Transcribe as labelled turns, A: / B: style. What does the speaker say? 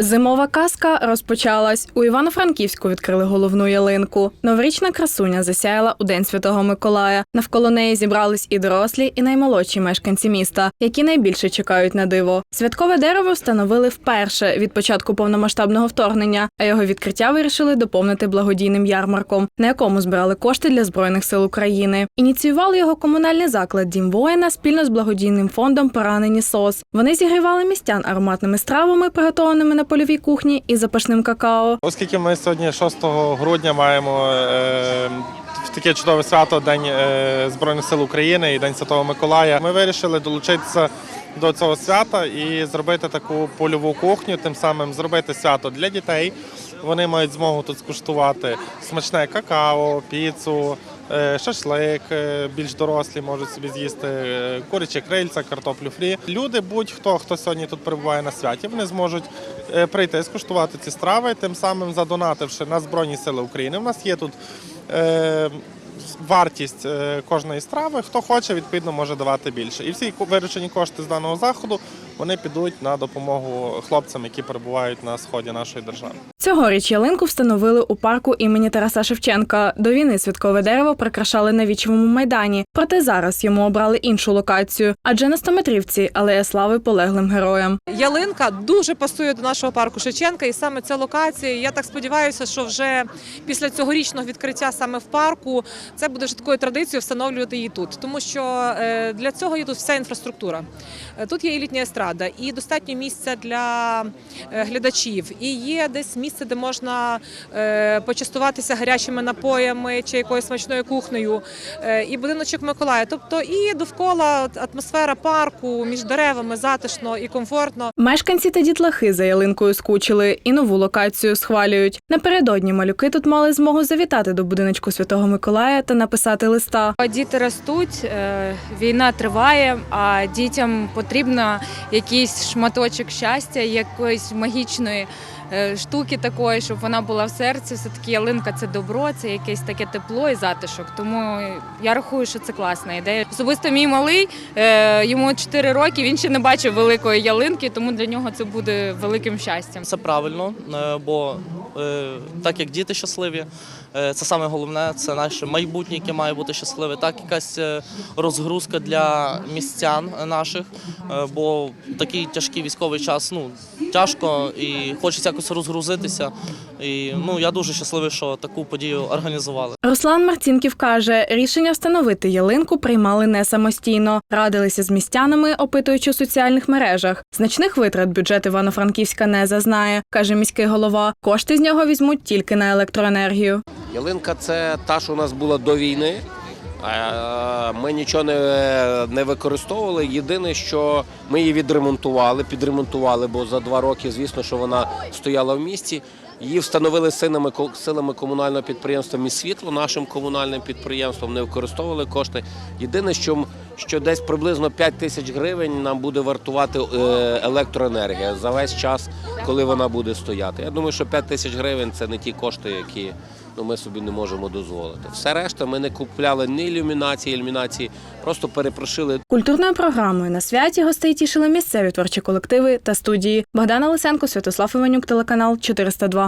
A: Зимова казка розпочалась. У Івано-Франківську відкрили головну ялинку. Новорічна красуня засяяла у День Святого Миколая. Навколо неї зібрались і дорослі, і наймолодші мешканці міста, які найбільше чекають на диво. Святкове дерево встановили вперше від початку повномасштабного вторгнення, а його відкриття вирішили доповнити благодійним ярмарком, на якому збирали кошти для збройних сил України. Ініціювали його комунальний заклад Дім воїна спільно з благодійним фондом Поранені СОС. Вони зігрівали містян ароматними стравами, приготованими на польовій кухні, і запашним какао.
B: Оскільки ми сьогодні 6 грудня маємо е, таке чудове свято День е, Збройних сил України і День Святого Миколая, ми вирішили долучитися до цього свята і зробити таку польову кухню, тим самим зробити свято для дітей. Вони мають змогу тут скуштувати смачне какао, піцу, шашлик. е, Більш дорослі можуть собі з'їсти е, курячі крильця, картоплю фрі. Люди, будь-хто, хто сьогодні тут перебуває на святі, вони зможуть прийти прийти скуштувати ці страви, тим самим задонативши на Збройні Сили України. У нас є тут. Вартість е, кожної страви, хто хоче, відповідно може давати більше. І всі ко- виручені кошти з даного заходу вони підуть на допомогу хлопцям, які перебувають на сході нашої держави.
A: Цьогоріч ялинку встановили у парку імені Тараса Шевченка. До війни святкове дерево прикрашали на вічовому майдані. Проте зараз йому обрали іншу локацію, адже на стометрівці алея слави полеглим героям.
C: Ялинка дуже пасує до нашого парку Шевченка, і саме ця локація. Я так сподіваюся, що вже після цьогорічного відкриття саме в парку це буде вже традицією встановлювати її тут, тому що е, для цього є тут вся інфраструктура. Е, Тут є і літня естрада, і достатньо місця для е, глядачів, і є десь місце, де можна почастуватися гарячими напоями чи якоюсь смачною кухнею, і будиночок Миколая. Тобто і довкола атмосфера парку між деревами затишно і комфортно.
A: Мешканці та дітлахи за ялинкою скучили і нову локацію схвалюють. Напередодні малюки тут мали змогу завітати до будиночку Святого Миколая та написати листа.
D: Діти ростуть, е, війна триває, а дітям потрібно якийсь шматочок щастя, якоїсь магічної е, штуки такої, щоб вона була в серці. Все таки ялинка це добро, це якесь таке тепло і затишок. Тому я рахую, що це класна ідея. Особисто мій малий е, йому 4 роки. Він ще не бачив великої ялинки, тому для нього це буде великим щастям.
E: Це правильно, бо так як діти щасливі, е, це саме головне, це наше майбутнє, яке має бути щасливе. Так, якась е, розгрузка для містян наших, е, бо такий тяжкий військовий час ну, тяжко і хочеться якось розгрузитися. І ну, я дуже щасливий, що таку подію організували.
A: Руслан Марцінків каже, рішення встановити ялинку приймали не самостійно. Радилися з містянами, опитуючи у соціальних мережах. Значних витрат бюджет Івано-Франківська не зазнає, каже міський голова. Кошти з нього візьмуть тільки на електроенергію.
F: Ялинка це та, що у нас була до війни. Ми нічого не, не використовували. Єдине, що ми її відремонтували, підремонтували, бо за два роки, звісно, що вона стояла в місті. Її встановили силами, ко- силами комунального підприємства «Міськсвітло», нашим комунальним підприємством, не використовували кошти. Єдине, що, що десь приблизно 5 тисяч гривень нам буде вартувати е, електроенергія за весь час, коли вона буде стояти. Я думаю, що 5 тисяч гривень це не ті кошти, які ну, ми собі не можемо дозволити. Все решта ми не купляли ні ілюмінації, ілюмінації, просто перепрошили
A: Культурною програмою на святі гостей тішили місцеві творчі колективи та студії. Богдана Лисенко, Святослав Іванюк, телеканал 402.